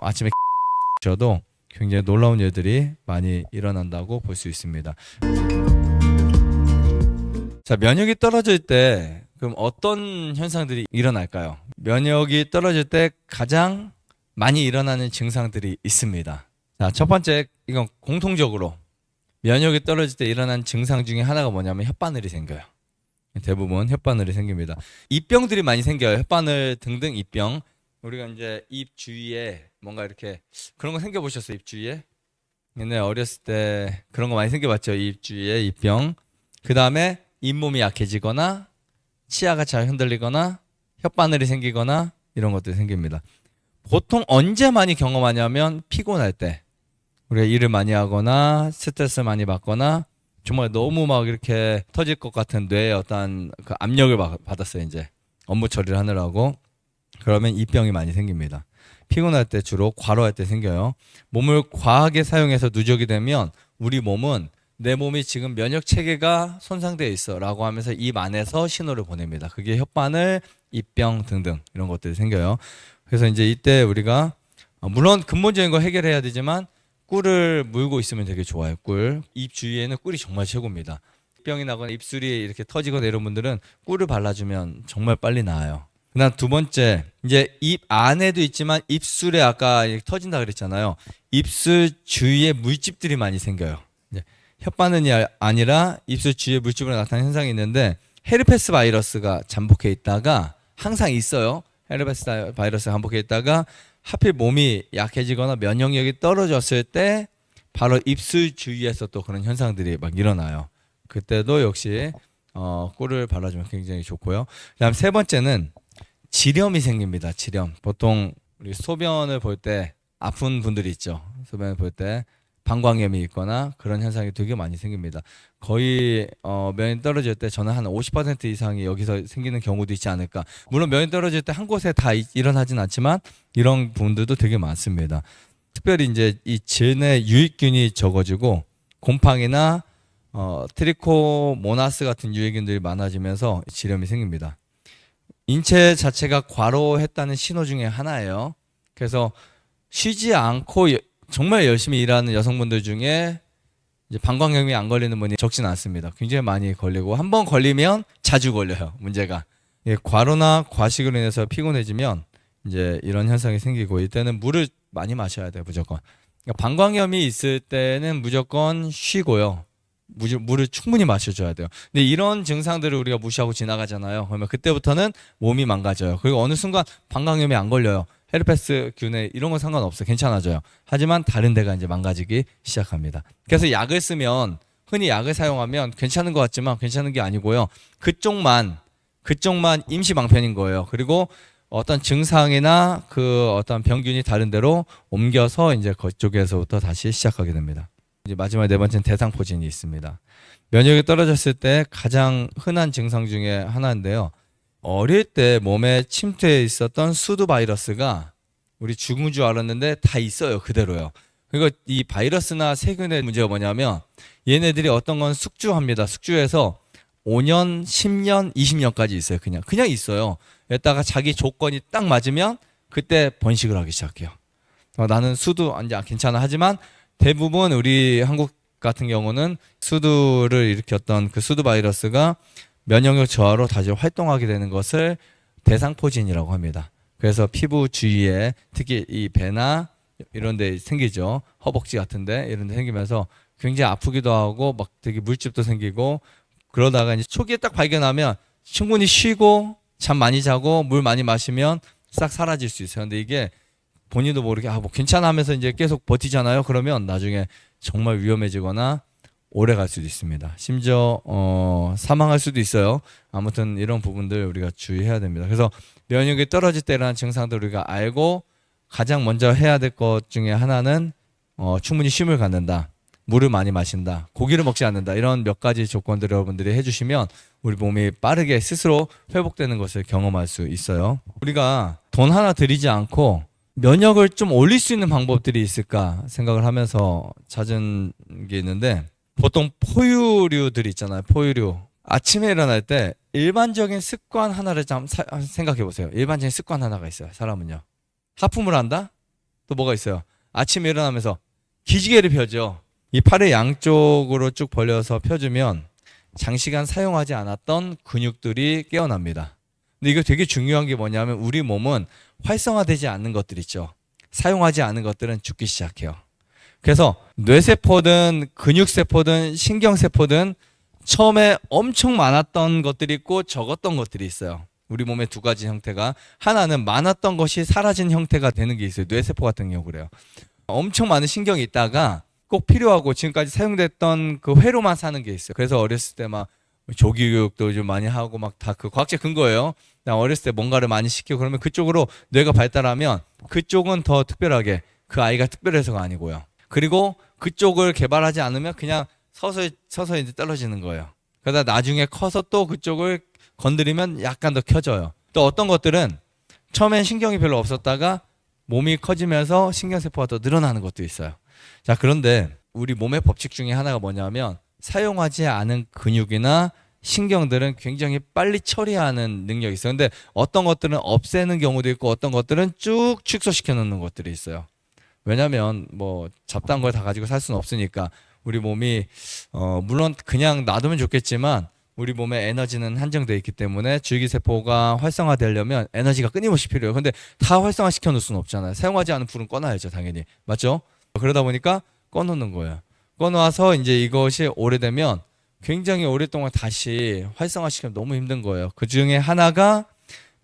아침에 저도 굉장히 놀라운 일들이 많이 일어난다고 볼 수 있습니다. 자, 면역이 떨어질 때 그럼 어떤 현상들이 일어날까요? 면역이 떨어질 때 가장 많이 일어나는 증상들이 있습니다. 자, 첫 번째 이건 공통적으로 면역이 떨어질 때 일어나는 증상 중에 하나가 뭐냐면 혓바늘이 생겨요. 대부분 혓바늘이 생깁니다. 입병들이 많이 생겨요. 혓바늘 등등 입병. 우리가 이제 입 주위에 뭔가 이렇게 그런 거 생겨 보셨어요? 입 주위에? 옛날에 어렸을 때 그런 거 많이 생겨봤죠. 입 주위에 입병. 그 다음에 잇몸이 약해지거나 치아가 잘 흔들리거나 혓바늘이 생기거나 이런 것들이 생깁니다. 보통 언제 많이 경험하냐면 피곤할 때 우리가 일을 많이 하거나 스트레스 많이 받거나 정말 너무 막 이렇게 터질 것 같은 뇌에 어떤 그 압력을 받- 받았어요 이제 업무 처리를 하느라고 그러면 이병이 많이 생깁니다. 피곤할 때 주로 과로할 때 생겨요. 몸을 과하게 사용해서 누적이 되면 우리 몸은 내 몸이 지금 면역 체계가 손상되어 있어라고 하면서 입 안에서 신호를 보냅니다. 그게 혓바늘, 입병 등등 이런 것들이 생겨요. 그래서 이제 이때 우리가 어, 물론 근본적인 거 해결해야 되지만 꿀을 물고 있으면 되게 좋아요. 꿀. 입 주위에는 꿀이 정말 최고입니다. 병이 나거나 입술이 이렇게 터지거나 이런 분들은 꿀을 발라주면 정말 빨리 나아요. 그다음 두 번째 이제 입 안에도 있지만 입술에 아까 터진다 그랬잖아요. 입술 주위에 물집들이 많이 생겨요. 혓바늘이 아- 아니라 입술 주위에 물집으로 나타나는 현상이 있는데 헤르페스 바이러스가 잠복해 있다가 항상 있어요. 헤르페스 바이러스가 잠복해 있다가 하필 몸이 약해지거나 면역력이 떨어졌을 때 바로 입술 주위에서 또 그런 현상들이 막 일어나요. 그때도 역시 어, 꿀을 발라주면 굉장히 좋고요. 그다음 세 번째는 지렴이 생깁니다. 지렴. 보통 우리 소변을 볼 때 아픈 분들이 있죠. 소변을 볼 때 방광염이 있거나 그런 현상이 되게 많이 생깁니다. 거의 어, 면이 떨어질 때 저는 한 50% 이상이 여기서 생기는 경우도 있지 않을까. 물론 면이 떨어질 때 한 곳에 다 이- 일어나진 않지만 이런 분들도 되게 많습니다. 특별히 이제 이 질내 유익균이 적어지고 곰팡이나 어, 트리코모나스 같은 유해균들이 많아지면서 지렴이 생깁니다. 인체 자체가 과로했다는 신호 중에 하나예요. 그래서 쉬지 않고 여- 정말 열심히 일하는 여성분들 중에 이제 방광염이 안 걸리는 분이 적진 않습니다. 굉장히 많이 걸리고 한 번 걸리면 자주 걸려요. 문제가 예, 과로나 과식으로 인해서 피곤해지면 이제 이런 현상이 생기고 이때는 물을 많이 마셔야 돼요. 무조건. 그러니까 방광염이 있을 때는 무조건 쉬고요. 무- 물을 충분히 마셔줘야 돼요. 근데 이런 증상들을 우리가 무시하고 지나가잖아요. 그러면 그때부터는 몸이 망가져요. 그리고 어느 순간 방광염이 안 걸려요. 헤르페스 균에 이런 건 상관없어요. 괜찮아져요. 하지만 다른 데가 이제 망가지기 시작합니다. 그래서 약을 쓰면 흔히 약을 사용하면 괜찮은 것 같지만 괜찮은 게 아니고요. 그쪽만 그쪽만 임시 방편인 거예요. 그리고 어떤 증상이나 그 어떤 병균이 다른 데로 옮겨서 이제 그쪽에서부터 다시 시작하게 됩니다. 이제 마지막 네 번째는 대상포진이 있습니다. 면역이 떨어졌을 때 가장 흔한 증상 중에 하나인데요. 어릴 때 몸에 침투해 있었던 수두 바이러스가 우리 죽은 줄 알았는데 다 있어요. 그대로요. 그리고 이 바이러스나 세균의 문제가 뭐냐면 얘네들이 어떤 건 숙주합니다. 숙주해서 5년, 10년, 20년까지 있어요. 그냥 그냥 있어요. 여기다가 자기 조건이 딱 맞으면 그때 번식을 하기 시작해요. 어, 나는 수두 이제 괜찮아 하지만 대부분 우리 한국 같은 경우는 수두를 일으켰던 그 수두 바이러스가 면역력 저하로 다시 활동하게 되는 것을 대상포진이라고 합니다. 그래서 피부 주위에 특히 이 배나 이런 데 생기죠. 허벅지 같은데 이런 데 생기면서 굉장히 아프기도 하고 막 되게 물집도 생기고 그러다가 이제 초기에 딱 발견하면 충분히 쉬고 잠 많이 자고 물 많이 마시면 싹 사라질 수 있어요. 근데 이게 본인도 모르게 아 뭐 괜찮아 하면서 이제 계속 버티잖아요. 그러면 나중에 정말 위험해지거나 오래 갈 수도 있습니다. 심지어 어 사망할 수도 있어요. 아무튼 이런 부분들 우리가 주의해야 됩니다. 그래서 면역이 떨어질 때라는 증상들 우리가 알고 가장 먼저 해야 될 것 중에 하나는 어 충분히 쉼을 갖는다. 물을 많이 마신다. 고기를 먹지 않는다. 이런 몇 가지 조건들 여러분들이 해주시면 우리 몸이 빠르게 스스로 회복되는 것을 경험할 수 있어요. 우리가 돈 하나 들이지 않고 면역을 좀 올릴 수 있는 방법들이 있을까 생각을 하면서 찾은 게 있는데 보통 포유류들 있잖아요. 포유류. 아침에 일어날 때 일반적인 습관 하나를 좀 사- 생각해 보세요. 일반적인 습관 하나가 있어요. 사람은요. 하품을 한다? 또 뭐가 있어요? 아침에 일어나면서 기지개를 펴죠. 이 팔을 양쪽으로 쭉 벌려서 펴주면 장시간 사용하지 않았던 근육들이 깨어납니다. 근데 이거 되게 중요한 게 뭐냐면 우리 몸은 활성화되지 않는 것들 있죠. 사용하지 않은 것들은 죽기 시작해요. 그래서 뇌세포든 근육세포든 신경세포든 처음에 엄청 많았던 것들이 있고 적었던 것들이 있어요. 우리 몸의 두 가지 형태가 하나는 많았던 것이 사라진 형태가 되는 게 있어요. 뇌세포 같은 경우 그래요. 엄청 많은 신경이 있다가 꼭 필요하고 지금까지 사용됐던 그 회로만 사는 게 있어요. 그래서 어렸을 때 막 조기 교육도 좀 많이 하고 막 다 그 과학적 근거예요. 나 어렸을 때 뭔가를 많이 시키고 그러면 그쪽으로 뇌가 발달하면 그쪽은 더 특별하게 그 아이가 특별해서가 아니고요. 그리고 그쪽을 개발하지 않으면 그냥 서서히 서서히 이제 떨어지는 거예요. 그러다 나중에 커서 또 그쪽을 건드리면 약간 더 켜져요. 또 어떤 것들은 처음엔 신경이 별로 없었다가 몸이 커지면서 신경세포가 더 늘어나는 것도 있어요. 자, 그런데 우리 몸의 법칙 중에 하나가 뭐냐면 사용하지 않은 근육이나 신경들은 굉장히 빨리 처리하는 능력이 있어요. 근데 어떤 것들은 없애는 경우도 있고 어떤 것들은 쭉 축소시켜 놓는 것들이 있어요. 왜냐면 뭐 잡다한 걸 다 가지고 살 수는 없으니까 우리 몸이 어 물론 그냥 놔두면 좋겠지만 우리 몸의 에너지는 한정돼 있기 때문에 줄기세포가 활성화되려면 에너지가 끊임없이 필요해요. 근데 다 활성화시켜 놓을 수는 없잖아요. 사용하지 않은 불은 꺼놔야죠, 당연히. 맞죠? 그러다 보니까 꺼놓는 거예요. 꺼놓아서 이제 이것이 오래되면 굉장히 오랫동안 다시 활성화시키면 너무 힘든 거예요. 그 중에 하나가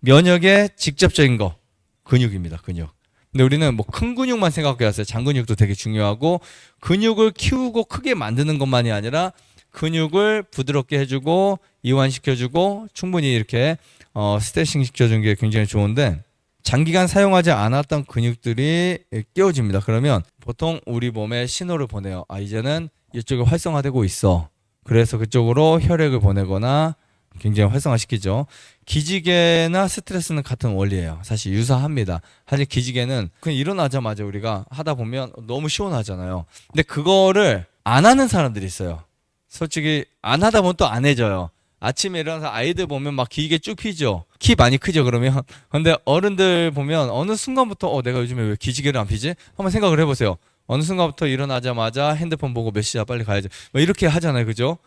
면역의 직접적인 거 근육입니다. 근육. 근데 우리는 뭐 큰 근육만 생각해 왔어요. 장근육도 되게 중요하고 근육을 키우고 크게 만드는 것만이 아니라 근육을 부드럽게 해주고 이완시켜주고 충분히 이렇게 어, 스트레칭 시켜주는 게 굉장히 좋은데 장기간 사용하지 않았던 근육들이 깨워집니다. 그러면 보통 우리 몸에 신호를 보내요. 아 이제는 이쪽이 활성화되고 있어. 그래서 그쪽으로 혈액을 보내거나 굉장히 활성화시키죠. 기지개나 스트레스는 같은 원리예요. 사실 유사합니다. 사실 기지개는 그냥 일어나자마자 우리가 하다 보면 너무 시원하잖아요. 근데 그거를 안 하는 사람들이 있어요. 솔직히 안 하다 보면 또 안 해져요. 아침에 일어나서 아이들 보면 막 기지개 쭉 피죠. 키 많이 크죠 그러면. 근데 어른들 보면 어느 순간부터 어 내가 요즘에 왜 기지개를 안 피지? 한번 생각을 해보세요. 어느 순간부터 일어나자마자 핸드폰 보고 몇 시야 빨리 가야지. 뭐 이렇게 하잖아요, 그죠?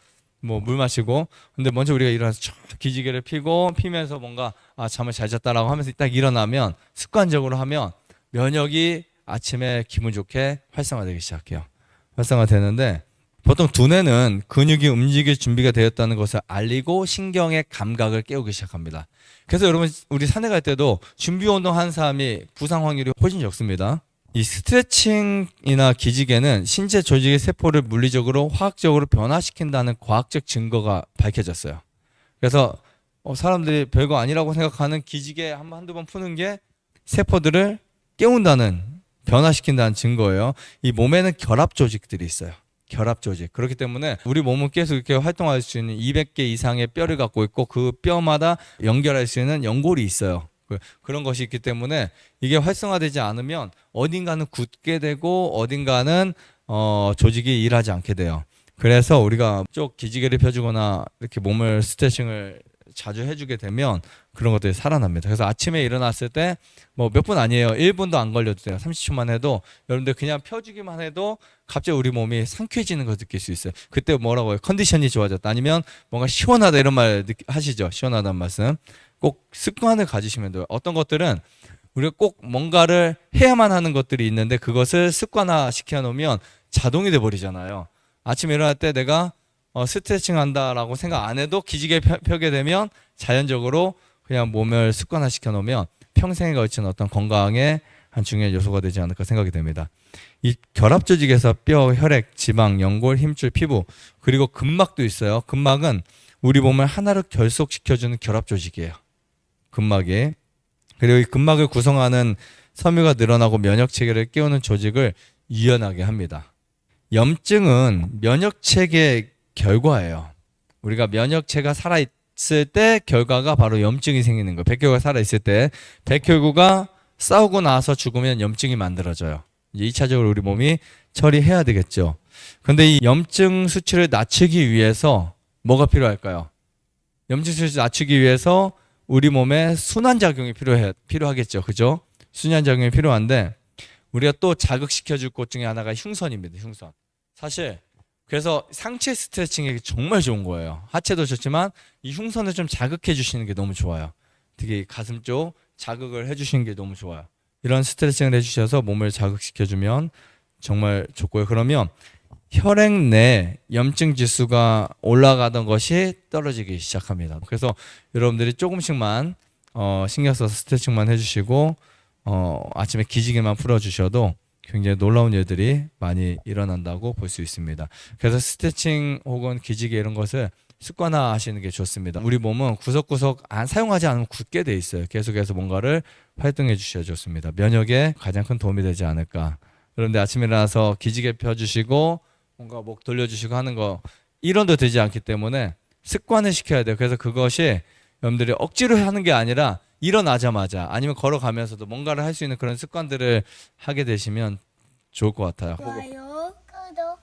뭐 물 마시고. 근데 먼저 우리가 일어나서 쫙 기지개를 피고 피면서 뭔가 아 잠을 잘 잤다라고 하면서 딱 일어나면 습관적으로 하면 면역이 아침에 기분 좋게 활성화되기 시작해요. 활성화되는데 보통 두뇌는 근육이 움직일 준비가 되었다는 것을 알리고 신경의 감각을 깨우기 시작합니다. 그래서 여러분 우리 산에 갈 때도 준비 운동 하는 사람이 부상 확률이 훨씬 적습니다. 이 스트레칭이나 기지개는 신체 조직의 세포를 물리적으로 화학적으로 변화시킨다는 과학적 증거가 밝혀졌어요. 그래서 어, 사람들이 별거 아니라고 생각하는 기지개 한 번, 한두 번 푸는 게 세포들을 깨운다는 변화시킨다는 증거예요. 이 몸에는 결합 조직들이 있어요. 결합 조직. 그렇기 때문에 우리 몸은 계속 이렇게 활동할 수 있는 200개 이상의 뼈를 갖고 있고 그 뼈마다 연결할 수 있는 연골이 있어요. 그- 그런 것이 있기 때문에 이게 활성화되지 않으면 어딘가는 굳게 되고 어딘가는 어, 조직이 일하지 않게 돼요. 그래서 우리가 쪽 기지개를 펴주거나 이렇게 몸을 스트레칭을 자주 해주게 되면 그런 것들이 살아납니다. 그래서 아침에 일어났을 때 뭐 몇 분 아니에요. 1분도 안 걸려도 돼요. 30초만 해도 여러분들 그냥 펴주기만 해도 갑자기 우리 몸이 상쾌해지는 걸 느낄 수 있어요. 그때 뭐라고 해요? 컨디션이 좋아졌다. 아니면 뭔가 시원하다 이런 말 하시죠. 시원하다는 말씀. 꼭 습관을 가지시면 돼요. 어떤 것들은 우리가 꼭 뭔가를 해야만 하는 것들이 있는데 그것을 습관화 시켜 놓으면 자동이 돼 버리잖아요. 아침에 일어날 때 내가 어, 스트레칭 한다라고 생각 안 해도 기지개 펴, 펴게 되면 자연적으로 그냥 몸을 습관화 시켜 놓으면 평생에 걸친 어떤 건강의 한 중요한 요소가 되지 않을까 생각이 됩니다. 이 결합 조직에서 뼈, 혈액, 지방, 연골, 힘줄, 피부 그리고 근막도 있어요. 근막은 우리 몸을 하나로 결속시켜주는 결합 조직이에요. 근막이 그리고 이 근막을 구성하는 섬유가 늘어나고 면역 체계를 깨우는 조직을 유연하게 합니다. 염증은 면역 체계 결과예요. 우리가 면역체가 살아 있 을 때 결과가 바로 염증이 생기는 거예요. 백혈구가 살아 있을 때 백혈구가 싸우고 나서 죽으면 염증이 만들어져요. 이제 2차적으로 우리 몸이 처리해야 되겠죠. 근데 이 염증 수치를 낮추기 위해서 뭐가 필요할까요? 염증 수치를 낮추기 위해서 우리 몸에 순환 작용이 필요해 필요하겠죠. 그죠? 순환 작용이 필요한데 우리가 또 자극시켜줄 곳 중에 하나가 흉선입니다. 흉선. 사실 그래서 상체 스트레칭이 정말 좋은 거예요. 하체도 좋지만 이 흉선을 좀 자극해 주시는 게 너무 좋아요. 특히 가슴 쪽 자극을 해 주시는 게 너무 좋아요. 이런 스트레칭을 해 주셔서 몸을 자극시켜 주면 정말 좋고요. 그러면 혈액 내 염증 지수가 올라가던 것이 떨어지기 시작합니다. 그래서 여러분들이 조금씩만 어, 신경 써서 스트레칭만 해주시고 어, 아침에 기지개만 풀어주셔도 굉장히 놀라운 일들이 많이 일어난다고 볼 수 있습니다. 그래서 스트레칭 혹은 기지개 이런 것을 습관화 하시는 게 좋습니다. 우리 몸은 구석구석 안 사용하지 않으면 굳게 돼 있어요. 계속해서 뭔가를 활동해 주셔야 좋습니다. 면역에 가장 큰 도움이 되지 않을까. 그런데 아침에 일어나서 기지개 펴주시고 뭔가 목 돌려주시고 하는 거 이론도 되지 않기 때문에 습관을 시켜야 돼요. 그래서 그것이 여러분들이 억지로 하는 게 아니라 일어나자마자 아니면 걸어가면서도 뭔가를 할 수 있는 그런 습관들을 하게 되시면 좋을 것 같아요. 좋아요, 구독.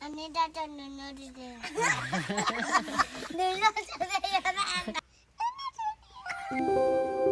안내자자 눌러주세요. 눌러주세요.